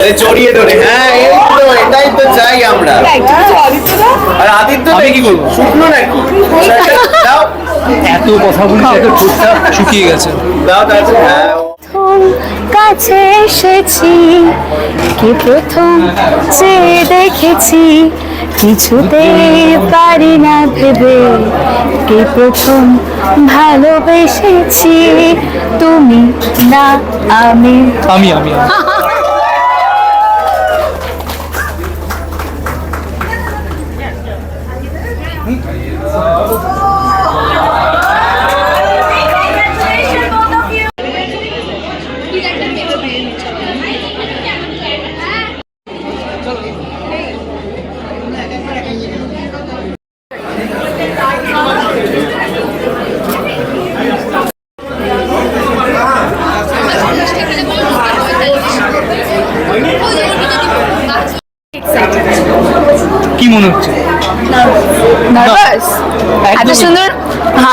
আরে জড়িয়ে ধরে। হ্যাঁ এই তো এটাই তো চাই আমরা। আর আদিত্য আমি কি করব? শুকনো নাকি? দাও। এত কথা বলি এত ঠোঁটটা শুকিয়ে গেছে। দাও তাহলে হ্যাঁ। কাছে এসেছি কি প্রথম চেয়ে দেখেছি কিছুতে পারি না ভেবে কে প্রথম ভালোবেসেছি তুমি না আমি আমি আমি। Mm-hmm.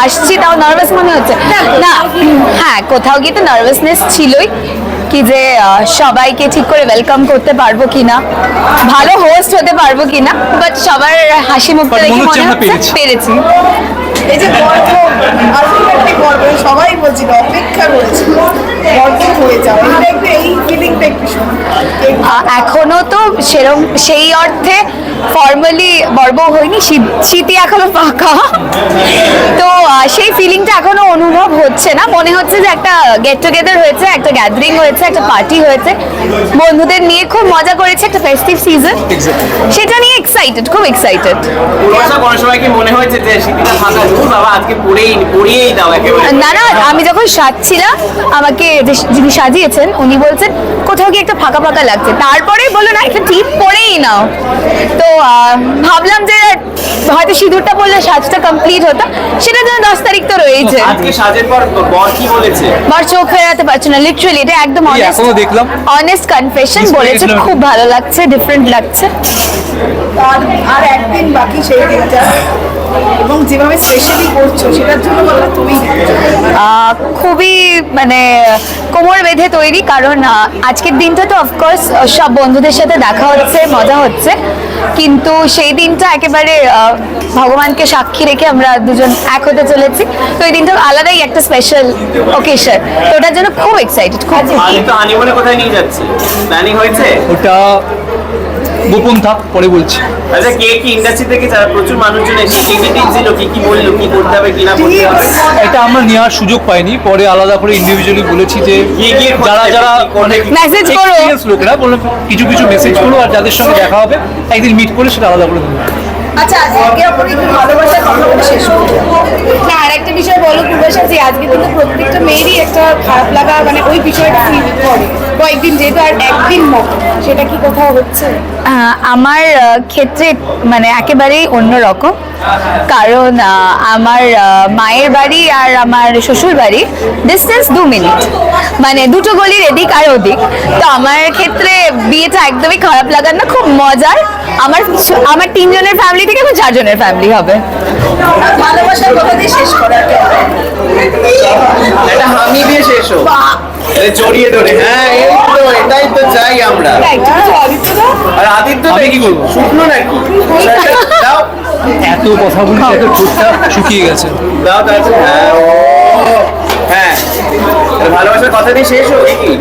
হাসছি তাও নার্ভাস মনে হচ্ছে। না হ্যাঁ কোথাও গিয়ে তো নার্ভাসনেস ছিলই কি যে সবাইকে ঠিক করে ওয়েলকাম করতে পারব কিনা ভালো হোস্ট হতে পারব কিনা বাট সবার হাসি মুখটা But দেখে মনে হচ্ছে পেরেছি। এই যে সবাই বলছিল অপেক্ষা করেছিল হয়ে যাও এখনও তো সেরম সেই অর্থে ফর্মালি বর্ব হয়নি শীত- শীতই এখনও ফাঁকা। তো সেই ফিলিংটা এখনও অনুভব হচ্ছে না। মনে হচ্ছে যে একটা গেট টুগেদার হয়েছে একটা গ্যাদারিং হয়েছে একটা পার্টি হয়েছে। বন্ধুদের নিয়ে খুব মজা করেছে একটা ফেস্টিভ সিজন সেটা নিয়ে এক্সাইটেড খুব এক্সাইটেড মনে দাও একেবারে। না না আমি যখন সাজছিলাম আমাকে যে যিনি সাজিয়েছেন উনি বলছেন কোথাও কি একটা ফাঁকা ফাঁকা লাগছে। তারপরে বলল না একটা টিপ পরেই নাও। তো ভাবলাম যে হয়তো সিঁদুরটা পড়লে সাজটা কমপ্লিট হতো। সেটা যেন দশ তারিখ তো রয়েছে। আজকে সাজের পর বর কি বলেছে? বার চোখ ফেরাতে পারছি না লিটারালি এটা একদম অনেস্ট দেখলাম। অনেস্ট কনফেশন বলেছে খুব ভালো লাগছে ডিফারেন্ট লাগছে। আর আর একদিন বাকি সেই দিনটা। এবং যেভাবে স্পেশালি করছ সেটার জন্য বলো তুমি খুবই মানে কোমর বেঁধে তৈরি কারণ আজকের দিনটা তো অফকোর্স সব বন্ধুদের সাথে দেখা হচ্ছে মজা হচ্ছে। কিন্তু সেই দিনটা একেবারে ভগবানকে সাক্ষী রেখে আমরা দুজন এক হতে চলেছি। তো এই দিনটা আলাদাই একটা স্পেশাল ওকেশন তো ওটার জন্য খুব এক্সাইটেড খুব কোথায় নিয়ে যাচ্ছে? প্ল্যানিং হয়েছে? ওটা গোপন থাক পরে বলছি। আচ্ছা কে কি ইন্ডাস্ট্রি থেকে যারা প্রচুর মানুষজন এসে কি কি টিপস দিল কি কি বলল কি করতে হবে কি না করতে হবে? এটা আমরা নেওয়ার সুযোগ পাইনি পরে আলাদা করে ইন্ডিভিজুয়ালি বলেছি যে যারা যারা করবে, মানে মেসেজ করো। লোকেরা বললাম কিছু কিছু মেসেজ করো আর যাদের সঙ্গে দেখা হবে একদিন মিট করে সেটা আলাদা করে দেবো। আচ্ছা একে অপরে একটু ভালোবাসার কথা বলে শেষ না আর একটা বিষয় বলো পূর্বাশা যে আজকে কিন্তু প্রত্যেকটা মেয়েরই একটা খারাপ লাগা মানে ওই বিষয়টা ফিল করে। কয়েকদিন যেহেতু আর একদিন মতো সেটা কি কোথাও হচ্ছে? আমার ক্ষেত্রে মানে একেবারেই অন্যরকম। কারণ আমার মায়ের বাড়ি আর আমার শ্বশুর বাড়ি ডিস্টেন্স দু মিনিট মানে দুটো গলির এদিক আর ওদিক। তো আমার ক্ষেত্রে বিয়েটা একদমই খারাপ লাগার না খুব মজার। আমার আমার তিনজনের ফ্যামিলি থেকে আমার চারজনের ফ্যামিলি হবে। কথা দিয়ে শেষ করা? একটা হামি দিয়ে শেষ হোক। জড়িয়ে ধরে। হ্যাঁ এই তো এটাই তো চাই আমরা। আর আদিত্য আমি কি করব? শুকনো নাকি? দাও। এত কথা বলি এত ঠোঁটটা শুকিয়ে গেছে। দাও তাহলে হ্যাঁ হ্যাঁ। ভালোবাসার কথা দিয়ে শেষ হোক কি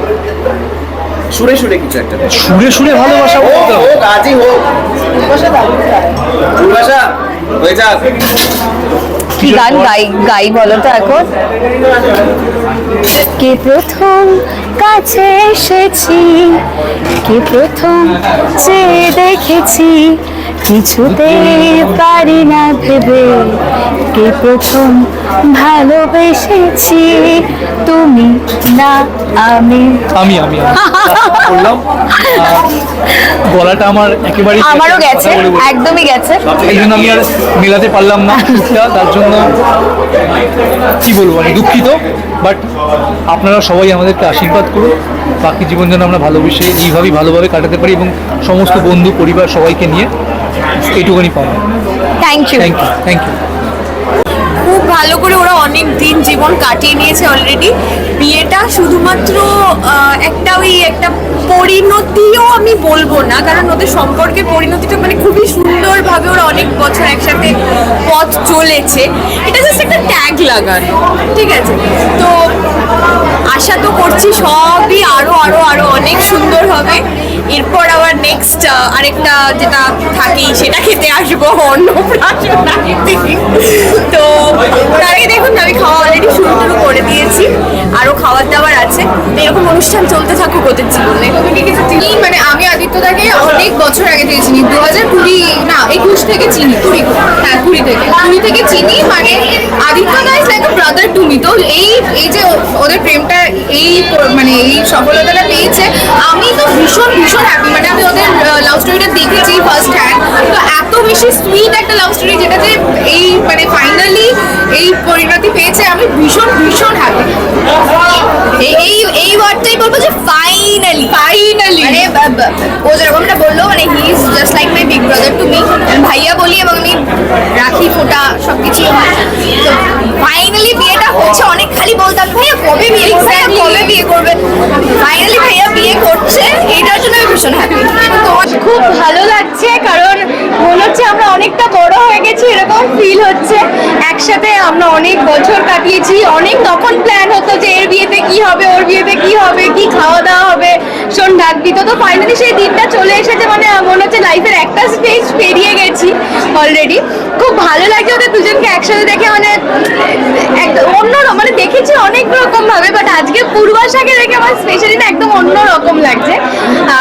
সুরে সুরে কিছু একটা। সুরে সুরে ভালোবাসা হোক। হোক। আজই হোক পূর্বাশা হয়ে যাক। কি গান? গাই গাই বলো তো এখন। কে প্রথম কাছে এসেছি? কে প্রথম চেয়ে দেখেছি? কিছুতে পারি না ভেবে। কে প্রথম ভালোবেসেছি। তুমি না আমি। আমি আমি। বললাম গলাটা আমার একেবারেই আমারও গেছে। একদমই গেছে। এই জন্য আমি আর মেলাতে পারলাম না তার জন্য কি বলব আমি দুঃখিত। বাট আপনারা সবাই আমাদেরকে আশীর্বাদ করুন। বাকি জীবন যেন আমরা ভালোবেসে এইভাবেই ভালোভাবে কাটাতে পারি এবং সমস্ত বন্ধু পরিবার সবাইকে নিয়ে এইটুকুনি পাবো thank you thank you thank you ভালো করে ওরা অনেক দিন জীবন কাটিয়ে নিয়েছে অলরেডি বিয়েটা শুধুমাত্র একটা ওই একটা পরিণতিও আমি বলব না, কারণ ওদের সম্পর্কে পরিণতিটা মানে খুবই সুন্দরভাবে ওরা অনেক বছর একসাথে পথ চলেছে। এটা জাস্ট একটা ট্যাগ লাগানো, ঠিক আছে? তো আশা তো করছি সবই আরও আরও অনেক সুন্দর হবে। এরপর আবার নেক্সট আরেকটা যেটা থাকি, সেটা খেতে আসব দিন তো আগে দেখুন, আমি খাওয়া অলরেডি শুরু শুরু করে দিয়েছি, আরও খাবার দাবার আছে। এরকম অনুষ্ঠান চলতে থাকুক ওদের জীবনে। মানে আমি আদিত্যদাকে অনেক বছর আগে থেকে চিনি দু হাজার কুড়ি, না, একুশ থেকে চিনি, কুড়ি হ্যাঁ কুড়ি থেকে কুড়ি থেকে চিনি মানে আদিত্যদা is like brother to me তো এই এই যে ওদের প্রেমটা এই মানে এই সফলতাটা পেয়েছে আমি তো ভীষণ ভীষণ হ্যাপি মানে আমি ওদের লাভ স্টোরিটা দেখেছি ফার্স্ট হ্যান্ড তো এত বেশি সুইট একটা লাভ স্টোরি যেটা যে এই মানে ফাইনালি এই পরিণতি পেয়েছে আমি ভীষণ ভীষণ হ্যাপি এই এই ওয়ার্ডটাই বলব যে ফাইনালি ফাইনালি মানে ও যেরকমটা বলল মানে he is just like my big brother to me ভাইয়া বলি এবং আমি রাখি ফোটা সব কিছু তো ফাইনালি বিয়েটা হচ্ছে অনেক খালি বলতাম ভাইয়া কবে বিয়ে কবে বিয়ে করবে? ফাইনালি ভাইয়া বিয়ে করছে এটার জন্য আমি ভীষণ হ্যাপি তোমার খুব ভালো লাগছে কারণ মনে হচ্ছে আমরা অনেকটা বড় হয়ে গেছি এরকম ফিল হচ্ছে। একসাথে আমরা অনেক বছর কাটিয়েছি অনেক তখন প্ল্যান হতো যে এর বিয়েতে কি হবে ওর বিয়েতে কি হবে কি খাওয়া দাওয়া হবে। শোন ডাকবি তো তো ফাইনালি সেই দিনটা চলে এসেছে মানে মনে হচ্ছে লাইফের একটা স্টেজ পেরিয়ে গেছি অলরেডি খুব ভালো লাগছে ওদের দুজনকে একসাথে দেখে মানে একদম অন্য মানে অনেক রকম ভাবে বাট আজকে পূর্বাশাকে দেখে আমার স্পেশালি না একদম অন্য রকম লাগছে।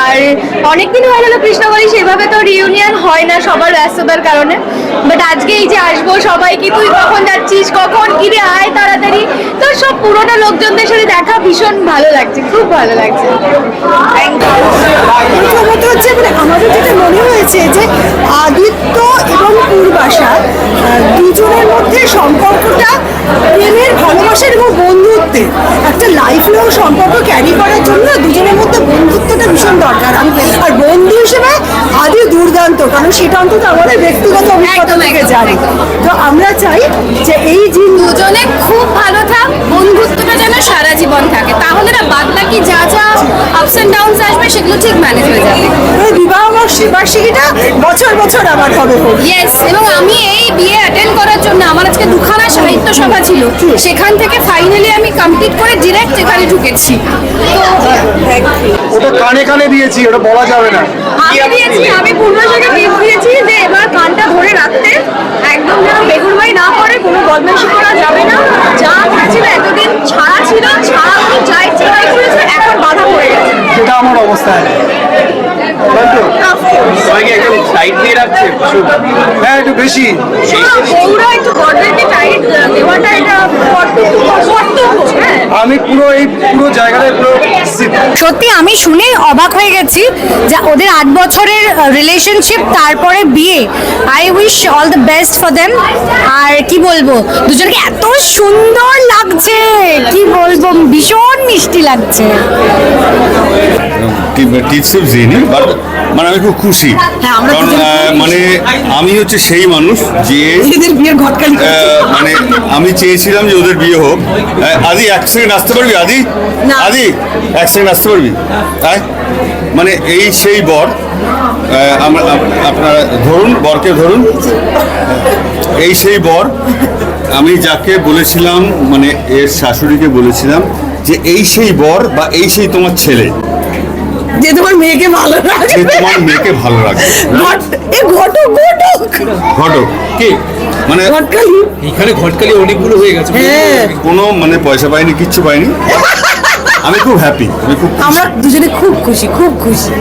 আর অনেকদিন হয়ে গেল কৃষ্ণগড়ি, সেভাবে তো রিউনিয়ন হয় না, সবার ব্যস্ততার কারণে। বাট আজকে এই যে আসব সবাই কি, তুই কখন যাচ্ছিস, কখন কি রে আয় তাড়াতাড়ি? তো সব পুরোনো লোকজনদের সাথে দেখা ভীষণ ভালো লাগছে, খুব ভালো লাগছে। প্রথমত হচ্ছে মানে আমাদের যেটা মনে হয়েছে যে আদিত্য এবং পূর্বাশা দুজনের মধ্যে সম্পর্কটা প্রেমের ভালোবাসার এবং বন্ধুত্বের একটা লাইফ লং সম্পর্ক ক্যারি করার জন্য দুজনের মধ্যে বন্ধুত্বটা ভীষণ দরকার। আমি- আর বন্ধু হিসেবে আদি দুর্দান্ত কারণ সেটা অন্তত আমাদের ব্যক্তিগত অভিজ্ঞতা থেকে জানি। তো আমরা চাই যে এই জিনিস দুজনে খুব ভালো থাক বন্ধুত্বটা যেন সারা জীবন থাকে। তাহলে না বাদ বাকি যা যা আপস এন্ড ডাউনস আসবে সেগুলো ঠিক ম্যানেজ হয়ে যাবে। বিবাহ বার্ষিকীটা বছর বছর আবার হবে ইয়েস এবং আমি এই বিয়ে অ্যাটেন্ড করার জন্য আমার আজকে দুখানা সাহিত্য সভা ছিল। সেখান থেকে ফাইনালি আমি কমপ্লিট করে ডিরেক্ট এখানে ঢুকেছি। ওটা কানে কানে দিয়েছি ওটা বলা যাবে না। আমি দিয়েছি আমি পূর্ণ জায়গা দিয়েছি যে এবার কানটা ধরে রাখতে একদম যেন বেগুনবাই না করে কোনো বদমাইশি করা যাবে না যা ছিল এতদিন ছাড়া ছিল ছাড়া উনি যা ইচ্ছে তাই করেছে এখন বাধা পড়ে গেছে সেটা আমার অবস্থা তাই তো? সবাইকে একদম সাইড দিয়ে রাখছে প্রচুর। হ্যাঁ একটু বেশি। বউরা একটু টাইট দেওয়াটা এটা হ্যাঁ? আমি পুরো এই পুরো জায়গাটায় পুরো সত্যি আমি শুনে অবাক হয়ে গেছি যা ওদের আট বছরের রিলেশনশিপ তারপরে বিয়ে। I wish all the best for them আর কি বলব দুজনকে এত সুন্দর লাগছে কি বলব ভীষণ মিষ্টি লাগছে। টিপসিপ দিইনি বাট মানে আমি খুব খুশি। হ্যাঁ, কারণ মানে আমি হচ্ছে সেই মানুষ যে মানে আমি চেয়েছিলাম যে ওদের বিয়ে হোক। আদি এক সেকেন্ড আসতে পারবি আদি? আদি এক সেকেন্ড আসতে পারবি? হ্যাঁ মানে এই সেই বর আমরা আপনারা ধরুন বরকে ধরুন। এই সেই বর আমি যাকে বলেছিলাম মানে এর শাশুড়িকে বলেছিলাম যে এই সেই বর বা এই সেই তোমার ছেলে। যে তোমার মেয়েকে ভালো রাখবে তোমার মেয়েকে ভালো রাখবে ঘট এ ঘটক ঘটক। ঘটক কে? মানে ঘটকালি। এখানে ঘটকালি অনেকগুলো হয়ে গেছে। হ্যাঁ। কোনো মানে পয়সা পাইনি কিচ্ছু পাইনি আমি খুব হ্যাপি আমি খুব আমরা দুজনে খুব খুশি খুব খুশি।